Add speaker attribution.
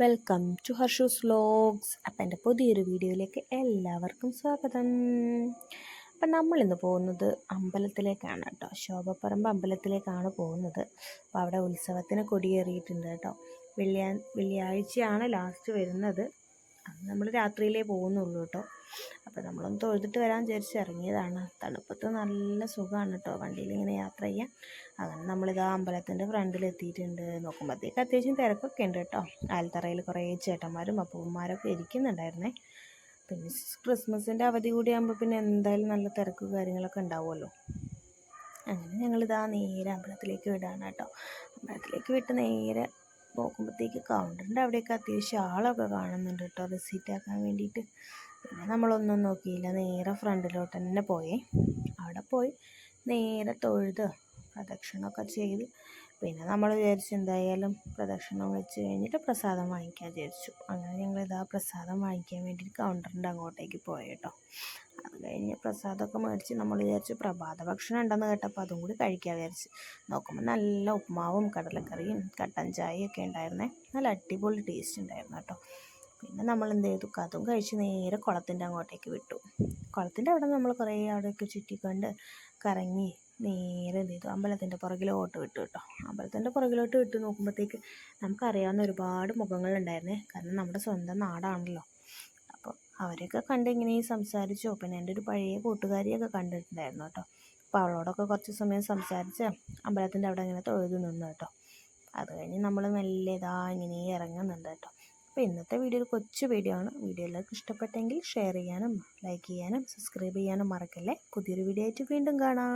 Speaker 1: Welcome to ഹർഷൂസ് vlogs. അപ്പം എന്റെ പുതിയൊരു വീഡിയോയിലേക്ക് എല്ലാവർക്കും സ്വാഗതം. അപ്പം നമ്മളിന്ന് പോകുന്നത് അമ്പലത്തിലേക്കാണ് കേട്ടോ. ശോഭപ്പറമ്പ് അമ്പലത്തിലേക്കാണ് പോകുന്നത്. അപ്പോൾ അവിടെ ഉത്സവത്തിന് കൊടിയേറിയിട്ടുണ്ട് കേട്ടോ. വെള്ളിയാ വെള്ളിയാഴ്ചയാണ് ലാസ്റ്റ് വരുന്നത്. നമ്മൾ രാത്രിയിലേ പോകുന്നുള്ളൂ കേട്ടോ. അപ്പോൾ നമ്മളൊന്ന് തൊഴുതിട്ട് വരാൻ വിചാരിച്ച് ഇറങ്ങിയതാണ്. തണുപ്പത്ത് നല്ല സുഖമാണ് കേട്ടോ. വണ്ടിയിൽ ഇങ്ങനെ യാത്ര ചെയ്യാൻ. അങ്ങനെ നമ്മളിതാ അമ്പലത്തിന്റെ ഫ്രണ്ടിൽ എത്തിയിട്ടുണ്ട് നോക്കുമ്പോഴത്തേക്ക് അത്യാവശ്യം തിരക്കൊക്കെ ഉണ്ട് കേട്ടോ. ആൽത്തറയിൽ കുറേ ചേട്ടന്മാരും അപ്പൂമ്മമാരൊക്കെ ഇരിക്കുന്നുണ്ടായിരുന്നേ. പിന്നെ ക്രിസ്മസിന്റെ അവധി കൂടിയാകുമ്പോൾ പിന്നെ എന്തായാലും നല്ല തിരക്ക് കാര്യങ്ങളൊക്കെ ഉണ്ടാവുമല്ലോ. അങ്ങനെ ഞങ്ങളിതാ നേരെ അമ്പലത്തിലേക്ക് വിടാണ് കേട്ടോ. അമ്പലത്തിലേക്ക് വിട്ട് നേരെ നോക്കുമ്പോഴത്തേക്ക് കൗണ്ടറിന്റെ അവിടെയൊക്കെ അത്യാവശ്യം ആളൊക്കെ കാണുന്നുണ്ട് കേട്ടോ റിസീറ്റ് ആക്കാൻ വേണ്ടിയിട്ട്. പിന്നെ നമ്മളൊന്നും നോക്കിയില്ല. നേരെ ഫ്രണ്ടിലോട്ട് തന്നെ പോയേ. അവിടെ പോയി നേരെ തൊഴുത് പ്രദക്ഷിണമൊക്കെ ചെയ്ത്. പിന്നെ നമ്മൾ വിചാരിച്ചു എന്തായാലും പ്രദക്ഷിണം വെച്ച് കഴിഞ്ഞിട്ട് പ്രസാദം വാങ്ങിക്കാൻ വിചാരിച്ചു. അങ്ങനെ ഞങ്ങൾ ഇതാ പ്രസാദം വാങ്ങിക്കാൻ വേണ്ടിയിട്ട് കൗണ്ടറിന്റെ അങ്ങോട്ടേക്ക് പോയി കേട്ടോ. അത് കഴിഞ്ഞ് പ്രസാദമൊക്കെ മേടിച്ച് നമ്മൾ വിചാരിച്ചു പ്രഭാത ഭക്ഷണം ഉണ്ടെന്ന് കേട്ടപ്പോൾ അതും കൂടി കഴിക്കാൻ വിചാരിച്ച്. നോക്കുമ്പോൾ നല്ല ഉപ്പുമാവും കടലക്കറിയും കട്ടൻ ചായയും ഒക്കെ ഉണ്ടായിരുന്നേ. നല്ല അടിപൊളി ടേസ്റ്റ് ഉണ്ടായിരുന്നു കേട്ടോ. പിന്നെ നമ്മൾ എന്ത് ചെയ്തു? അതും കഴിച്ച് നേരെ കുളത്തിന്റെ അങ്ങോട്ടേക്ക് വിട്ടു. കുളത്തിന്റെ അവിടെ നമ്മൾ കുറേ അവിടെയൊക്കെ ചുറ്റിക്കൊണ്ട് കറങ്ങി നേരെ എന്ത് ചെയ്തു? അമ്പലത്തിന്റെ പുറകിലോട്ട് വിട്ടു കേട്ടോ. അമ്പലത്തിന്റെ പുറകിലോട്ട് വിട്ട് നോക്കുമ്പോഴത്തേക്ക് നമുക്കറിയാവുന്ന ഒരുപാട് മുഖങ്ങളുണ്ടായിരുന്നേ. കാരണം നമ്മുടെ സ്വന്തം നാടാണല്ലോ. അപ്പോൾ അവരെയൊക്കെ കണ്ട് ഇങ്ങനെ സംസാരിച്ചോ. പിന്നെ എന്റെ ഒരു പഴയ കൂട്ടുകാരിയൊക്കെ കണ്ടിട്ടുണ്ടായിരുന്നു കേട്ടോ. അപ്പോൾ അവളോടൊക്കെ കുറച്ച് സമയം സംസാരിച്ച് അമ്പലത്തിന്റെ അവിടെ ഇങ്ങനെ തൊഴുതു നിന്നു കേട്ടോ. അത് കഴിഞ്ഞ് നമ്മൾ മെല്ലെ ഇതാ ഇങ്ങനെ ഇറങ്ങുന്നുണ്ട് കേട്ടോ. അപ്പോൾ ഇന്നത്തെ വീഡിയോ ഒരു കൊച്ചു വീഡിയോ ആണ്. വീഡിയോ എല്ലാവർക്കും ഇഷ്ടപ്പെട്ടെങ്കിൽ ഷെയർ ചെയ്യാനും ലൈക്ക് ചെയ്യാനും സബ്സ്ക്രൈബ് ചെയ്യാനും മറക്കല്ലേ? പുതിയൊരു വീഡിയോ ആയിട്ട് വീണ്ടും കാണാം.